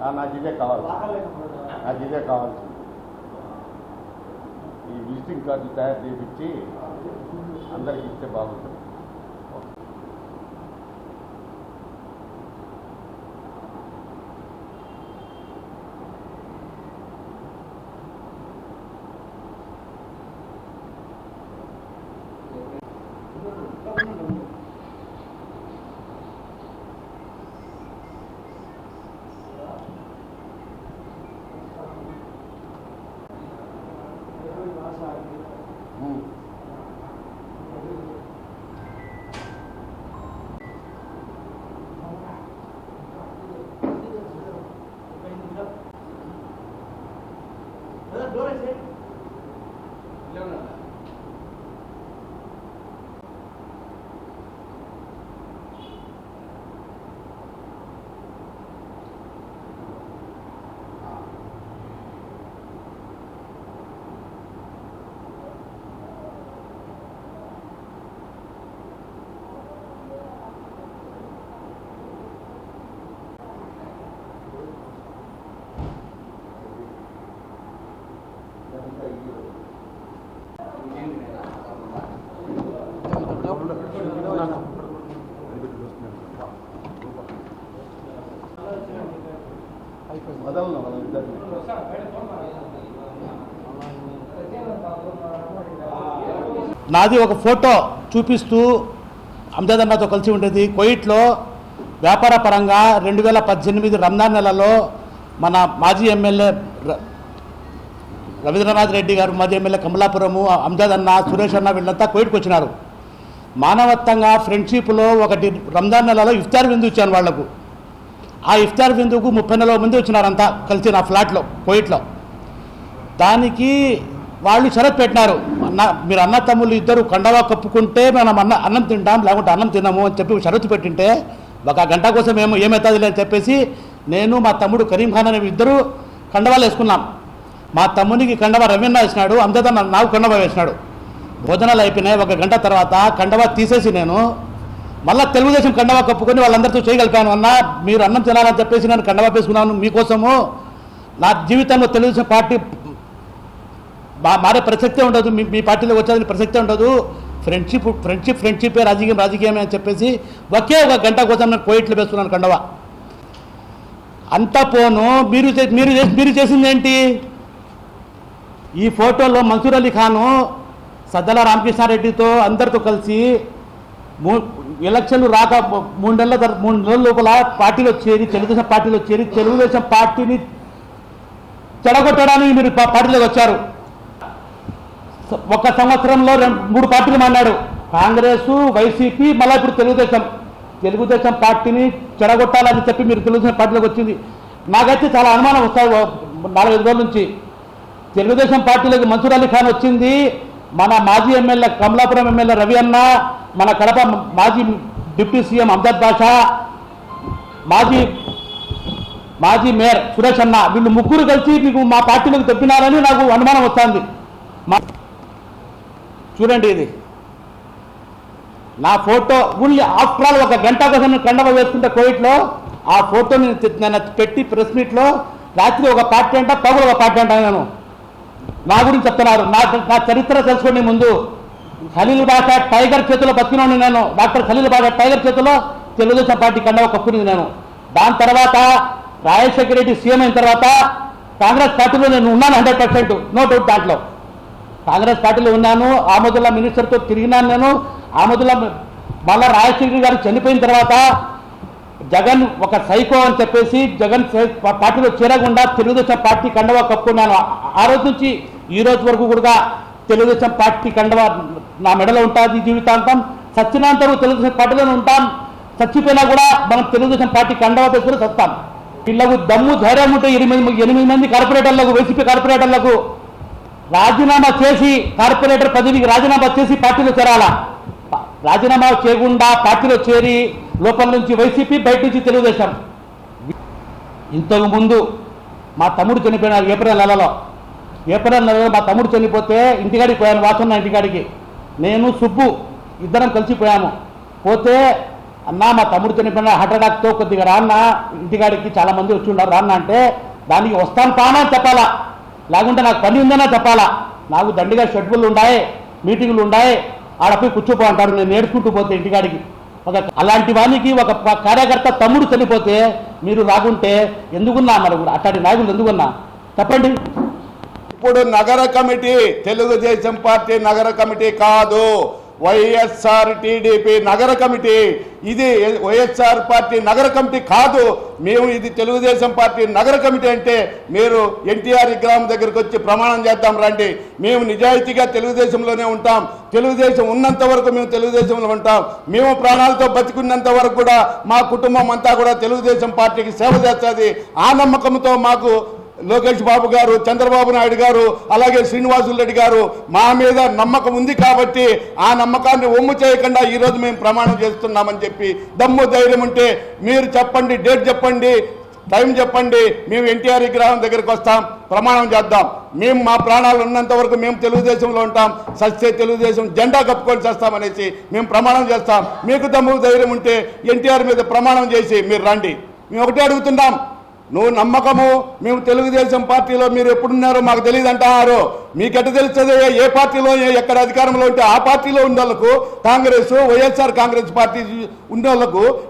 నా నాకు ఇదే కావాలి. నాకు ఇదే కావాల్సింది ఈ విజిటింగ్ కార్డులు తయారు చేయించి అందరికి ఇస్తే బాగుంటుంది. outside నాది ఒక ఫోటో చూపిస్తూ అమ్జద్ అన్నతో కలిసి ఉండేది. కోయిట్లో వ్యాపార పరంగా రెండు వేల పద్దెనిమిది రంజాన్ నెలలో మన మాజీ ఎమ్మెల్యే రవీంద్రనాథ్ రెడ్డి గారు మాజీ ఎమ్మెల్యే కమలాపురము అమ్జద్ అన్న సురేష్ అన్న వీళ్ళంతా కోయిట్కి వచ్చినారు. మానవత్వంగా ఫ్రెండ్షిప్లో ఒకటి రంజాన్ నెలలో ఇఫ్తార్ విందు ఇచ్చాను వాళ్ళకు. ఆ ఇఫ్తార్ విందుకు ముప్పై నెలల మంది వచ్చినారంతా కలిసి నా ఫ్లాట్లో కోయిట్లో దానికి వాళ్ళు షరత్ పెట్టినారు. అన్న మీరు అన్న తమ్ముళ్ళు ఇద్దరు కండవా కప్పుకుంటే మనం అన్న అన్నం తింటాం లేకుంటే అన్నం తినము అని చెప్పి షరతు పెట్టింటే ఒక గంట కోసం ఏమో ఏమవుతుంది అని చెప్పేసి నేను మా తమ్ముడు కరీం ఖాన్ అనే ఇద్దరు కండవాలు వేసుకున్నాం. మా తమ్మునికి కండవ రవీణ వేసినాడు అంతేత నాకు కండవ వేసినాడు. భోజనాలు అయిపోయినాయి ఒక గంట తర్వాత కండవ తీసేసి నేను మళ్ళీ తెలుగుదేశం కండవ కప్పుకొని వాళ్ళందరితో చేయగలిపాను. అన్న మీరు అన్నం తినాలని చెప్పేసి నేను కండవ వేసుకున్నాను మీకోసము. నా జీవితంలో తెలుగుదేశం పార్టీ మా- మారే ప్రసక్తే ఉండదు. మీ మీ పార్టీలో వచ్చేది ప్రసక్తే ఉండదు. ఫ్రెండ్షిప్ ఫ్రెండ్షిప్ ఫ్రెండ్షిప్ రాజకీయం రాజకీయమే అని చెప్పేసి ఒకే ఒక గంట కోసం నేను కోయిట్లు వేస్తున్నాను కండవ. అంత పోను. మీరు మీరు చేసి- మీరు చేసింది ఏంటి ఈ ఫోటోలో మన్సూర్ అలీ ఖాను సద్దల రామకృష్ణారెడ్డితో అందరితో కలిసి మూ ఎలక్షన్లు రాక మూడు నెలల మూడు నెలల లోపల పార్టీలో చేరి తెలుగుదేశం పార్టీలో చేరి తెలుగుదేశం పార్టీని చెడగొట్టడానికి మీరు పార్టీలోకి వచ్చారు. ఒక సంవత్సరంలో రెండు మూడు పార్టీలు మాన్నాడు కాంగ్రెస్ వైసీపీ మళ్ళీ ఇప్పుడు తెలుగుదేశం. తెలుగుదేశం పార్టీని చెడగొట్టాలని చెప్పి మీరు తెలుగుదేశం పార్టీలోకి వచ్చింది. నాకైతే చాలా అనుమానం వస్తాయి నాలుగైదు రోజుల నుంచి. తెలుగుదేశం పార్టీలోకి మన్సూర్ అలీ ఖాన్ వచ్చింది. మన మాజీ ఎమ్మెల్యే కమలాపురం ఎమ్మెల్యే రవి అన్న మన కడప మాజీ డిప్యూటీ సీఎం అమ్జద్ బాషా మాజీ మాజీ మేయర్ సురేష్ అన్న వీళ్ళు ముగ్గురు కలిసి మీకు మా పార్టీలోకి తెప్పినారని నాకు అనుమానం వస్తుంది. మా చూడండి ఇది. నా ఫోటో ఓన్లీ ఆఫ్టర్ ఆల్ ఒక గంట కోసం కండవ వేసుకుంటే కోవిట్లో ఆ ఫోటో నేను నేను పెట్టి ప్రెస్ మీట్లో రాత్రి ఒక పార్టీ అంట పగులు ఒక పార్టీ అంట నేను. నా గురించి చెప్తున్నారు. నా నా చరిత్ర తెలుసుకోండి ముందు. ఖలీల్ బాషా టైగర్ చేతిలో బతికినాను నేను. డాక్టర్ ఖలీల్ బాషా టైగర్ చేతిలో తెలుగుదేశం పార్టీ కండవ కప్పుకుంది నేను. దాని తర్వాత రాజశేఖర రెడ్డి సీఎం అయిన తర్వాత కాంగ్రెస్ పార్టీలో నేను ఉన్నాను హండ్రెడ్ పర్సెంట్. నో డౌట్ దాంట్లో. కాంగ్రెస్ పార్టీలో ఉన్నాను ఆమదుల్లా మినిస్టర్తో తిరిగినాను నేను ఆమదుల్లా మళ్ళా రాజశేఖర్ గారు చనిపోయిన తర్వాత జగన్ ఒక సైకో అని చెప్పేసి జగన్ పార్టీలో చేరకుండా తెలుగుదేశం పార్టీ కండవా కప్పుకున్నాను. ఆ- రోజు నుంచి ఈ రోజు వరకు కూడా తెలుగుదేశం పార్టీ కండవా నా మెడలో ఉంటుంది జీవితాంతం. సచ్చినంతరం తెలుగుదేశం పార్టీలోనే ఉంటాం. చచ్చిపోయినా కూడా మనం తెలుగుదేశం పార్టీ కండవా పెట్టుకుని చస్తాం వీళ్ళకు దమ్ము ధైర్యం ఉంటే ఎనిమిది ఎనిమిది మంది కార్పొరేటర్లకు వైసీపీ కార్పొరేటర్లకు రాజీనామా చేసి కార్పొరేటర్ పదవికి రాజీనామా చేసి పార్టీలో చేరాలా? రాజీనామా చేయకుండా పార్టీలో చేరి లోపల నుంచి వైసీపీ బయట నుంచి తెలుగుదేశం. ఇంతకు ముందు మా తమ్ముడు చనిపోయినారు ఏప్రిల్ నెలలో ఏప్రిల్ నెలలో మా తమ్ముడు చనిపోతే ఇంటికాడికి పోయాను వాసన్న ఇంటికాడికి. నేను సుబ్బు ఇద్దరం కలిసిపోయాము పోతే అన్నా మా తమ్ముడు చనిపోయిన హార్ట్ అటాక్తో కొద్దిగా రాన్న ఇంటికాడికి చాలామంది వచ్చి ఉన్నారు. రాన్న అంటే దానికి వస్తాను పానా అని చెప్పాలా? లేకుంటే నాకు పని ఉందన్నా చెప్పాలా? నాకు దండిగా షెడ్యూల్ ఉన్నాయి మీటింగులు ఉన్నాయి ఆడపోయి కూర్చోపో అంటారు. నేను నేర్చుకుంటూ పోతే ఇంటికాడికి. ఒక అలాంటి వానికి ఒక కార్యకర్త తమ్ముడు చనిపోతే మీరు రాకుంటే ఎందుకున్నా మరి? అట్లాంటి నాయకులు ఎందుకున్నా? చెప్పండి. ఇప్పుడు నగర కమిటీ తెలుగుదేశం పార్టీ నగర కమిటీ కాదు. వైఎస్ఆర్ టీడీపీ నగర కమిటీ. ఇది వైఎస్ఆర్ పార్టీ నగర కమిటీ కాదు. మేము ఇది తెలుగుదేశం పార్టీ నగర కమిటీ అంటే మీరు ఎన్టీఆర్ విగ్రహం దగ్గరకు వచ్చి ప్రమాణం చేద్దాం రండి. మేము నిజాయితీగా తెలుగుదేశంలోనే ఉంటాం. తెలుగుదేశం ఉన్నంత వరకు మేము తెలుగుదేశంలో ఉంటాం. మేము ప్రాణాలతో బతికున్నంత వరకు కూడా మా కుటుంబం అంతా కూడా తెలుగుదేశం పార్టీకి సేవ చేస్తుంది. ఆ నమ్మకంతో మాకు లోకేష్ బాబు గారు చంద్రబాబు నాయుడు గారు అలాగే శ్రీనివాసులు రెడ్డి గారు మా మీద నమ్మకం ఉంది కాబట్టి ఆ నమ్మకాన్ని ఒమ్ము చేయకుండా ఈరోజు మేము ప్రమాణం చేస్తున్నామని చెప్పి దమ్ము ధైర్యం ఉంటే మీరు చెప్పండి డేట్ చెప్పండి టైం చెప్పండి మేము ఎన్టీఆర్ విగ్రహం దగ్గరికి వస్తాం ప్రమాణం చేద్దాం. మేము మా ప్రాణాలు ఉన్నంత వరకు మేము తెలుగుదేశంలో ఉంటాం సస్తే తెలుగుదేశం జెండా కప్పుకొని చేస్తామనేసి మేము ప్రమాణం చేస్తాం. మీకు దమ్ము ధైర్యం ఉంటే ఎన్టీఆర్ మీద ప్రమాణం చేసి మీరు రండి. మేము ఒకటే అడుగుతున్నాం నువ్వు నమ్మకము మేము తెలుగుదేశం పార్టీలో మీరు ఎప్పుడున్నారో మాకు తెలియదు అంటారు మీకెట్ట తెలుస్తుంది? ఏ పార్టీలో ఏ- ఎక్కడ అధికారంలో ఉంటే ఆ పార్టీలో ఉన్న కాంగ్రెస్ వైఎస్ఆర్ కాంగ్రెస్ పార్టీ ఉన్న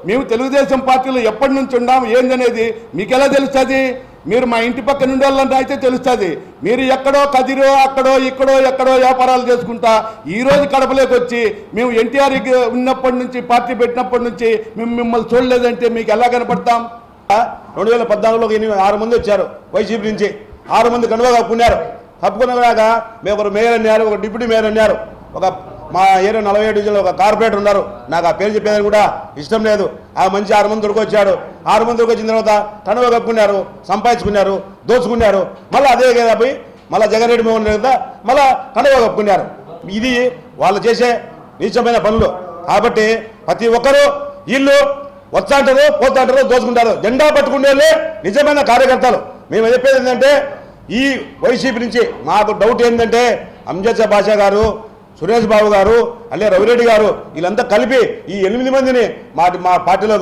మేము తెలుగుదేశం పార్టీలో ఎప్పటి నుంచి ఉన్నాం ఏందనేది మీకు ఎలా తెలుస్తుంది? మీరు మా ఇంటి పక్కన ఉండే వాళ్ళంటే అయితే తెలుస్తుంది. మీరు ఎక్కడో కదిరో అక్కడో ఇక్కడో ఎక్కడో వ్యాపారాలు చేసుకుంటా ఈరోజు కడపలోకి వచ్చి మేము ఎన్టీఆర్ ఉన్నప్పటి నుంచి పార్టీ పెట్టినప్పటి నుంచి మేము మిమ్మల్ని చూడలేదంటే మీకు ఎలా కనపడతాం? రెండు వేల పద్నాలుగులో ఎనిమిది ఆరు మంది వచ్చారు వైసీపీ నుంచి. ఆరు మంది కనువ కప్పుకున్నారు. కప్పుకున్నాక మేము ఒకరు మేయర్ అన్నారు ఒక డిప్యూటీ మేయర్ అన్నారు. ఒక మా ఏరియా నలభై ఏడు డివిజన్లో ఒక కార్పొరేటర్ ఉన్నారు. నాకు ఆ పేరు చెప్పేదని కూడా ఇష్టం లేదు. ఆ మంచి ఆరు మంది దొరికొచ్చాడు ఆరు మంది దొరికొచ్చిన తర్వాత కనువ కప్పుకున్నారు సంపాదించుకున్నారు దోచుకున్నారు. మళ్ళీ అదే కదా పోయి మళ్ళీ జగన్ రెడ్డి మోహన్ రెడ్డి మళ్ళీ కనువ కప్పుకున్నారు. ఇది వాళ్ళు చేసే నీచమైన పనులు. కాబట్టి ప్రతి ఒక్కరూ వీళ్ళు వచ్చాంటారు పోతాంటారు దోచుకుంటారు. జెండా పట్టుకునే నిజమైన కార్యకర్తలు. మేము చెప్పేది ఏంటంటే ఈ వైసీపీ నుంచి మాకు డౌట్ ఏంటంటే అంజద్ బాషా గారు సురేష్ బాబు గారు అల్లే రవిరెడ్డి గారు వీళ్ళంతా కలిపి ఈ ఎనిమిది మందిని మా మా పార్టీలో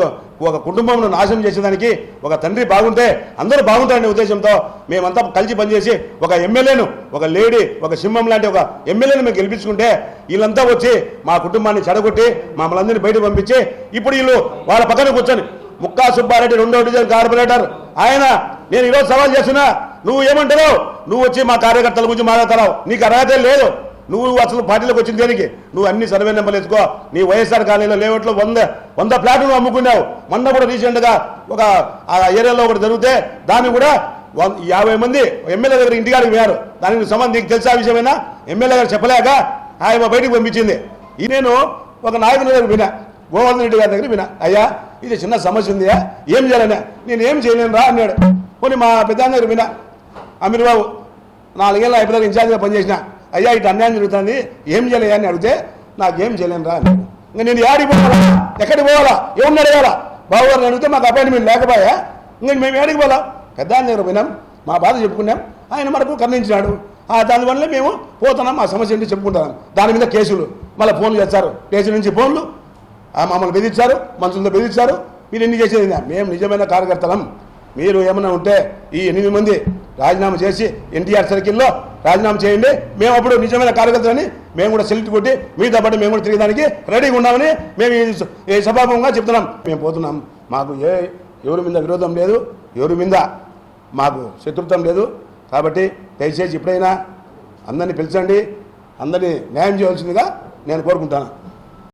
ఒక కుటుంబంను నాశనం చేసేదానికి ఒక తండ్రి బాగుంటే అందరూ బాగుంటారనే ఉద్దేశంతో మేమంతా కలిసి పనిచేసి ఒక ఎమ్మెల్యేను ఒక లేడీ ఒక సింహం లాంటి ఒక ఎమ్మెల్యేను మేము గెలిపించుకుంటే వీళ్ళంతా వచ్చి మా కుటుంబాన్ని చెడగొట్టి మమ్మల్ని అందరినీ బయటకు పంపించి ఇప్పుడు వీళ్ళు వాళ్ళ పక్కన కూర్చొని ముక్కా సుబ్బారెడ్డి రెండో డివిజన్ కార్పొరేటర్. ఆయన నేను ఈరోజు సవాల్ చేస్తున్నా నువ్వు ఏమంటావు నువ్వు వచ్చి మా కార్యకర్తల గురించి మాట్లాడతావు. నీకు అర్హత లేదు. నువ్వు అసలు పార్టీలోకి వచ్చిన దేనికి? నువ్వు అన్ని సర్వే నెంబర్లు వేసుకో నీ వైఎస్ఆర్ కాలనీలో లేవట్లో వంద వంద ఫ్లాట్లు నువ్వు అమ్ముకున్నావు. మొన్న కూడా రీసెంట్గా ఒక ఆ ఏరియాలో ఒకటి జరిగితే దాన్ని కూడా యాభై మంది ఎమ్మెల్యే దగ్గర ఇంటికాడికి పోయారు. దానికి సంబంధం నీకు తెలిసే విషయమైనా? ఎమ్మెల్యే గారు చెప్పలేక ఆయన బయటికి పంపించింది. ఈ నేను ఒక నాయకుని దగ్గర వినా గోవర్ధన్ రెడ్డి గారి దగ్గర వినా అయ్యా ఇది చిన్న సమస్య ఉందియా? ఏం చేయాలనే? నేను ఏం చేయలేను రా అన్నాడు. పోనీ మా పెద్ద దగ్గర వినా అమీర్ బాబు నాలుగేళ్ళ అయిపోయిన ఇన్ఛార్జిగా పనిచేసిన. అయ్యా ఇటు అన్యాయం జరుగుతుంది. ఏం చేయలే అని అడిగితే నాకేం చేయలేను రా అన్నాడు. ఇంకా నేను యాడికి పోవాలా? ఎక్కడికి పోవాలా? ఎవరిని అడగాల? బాబుగారిని అడిగితే మాకు అపాయింట్మెంట్ లేకపోయా? ఇంకా మేము ఏడికి పోవాలా? పెద్ద ఆయన దగ్గర పోయినాం. మా బాధ చెప్పుకున్నాం. ఆయన మనకు ఖండించినాడు ఆ దానివల్ల మేము పోతున్నాం. మా సమస్య ఏంటి చెప్పుకుంటున్నాం దాని మీద కేసులు. మళ్ళీ ఫోన్లు చేస్తారు. కేసు నుంచి ఫోన్లు. మమ్మల్ని బెదిరించారు. మనుషులతో బెదిరించారు. మీరు ఎన్ని చేసేది మేము నిజమైన కార్యకర్తలం. మీరు ఏమైనా ఉంటే ఈ ఎనిమిది మంది రాజీనామా చేసి ఎన్టీఆర్ సర్కిల్లో రాజీనామా చేయండి. మేము అప్పుడు నిజమైన కార్యకర్తలని మేము కూడా సెలెక్ట్ కొట్టి మీతో పాటు మేము కూడా తిరిగేదానికి రెడీగా ఉన్నామని మేము ఈ స- చెప్తున్నాం. మేము పోతున్నాం. మాకు ఏ ఎవరి మీద విరోధం లేదు ఎవరి మీద మాకు శత్రుత్వం లేదు. కాబట్టి దయచేసి ఎప్పుడైనా అందరినీ పిలిచండి అందరినీ న్యాయం చేయవలసిందిగా నేను కోరుకుంటాను.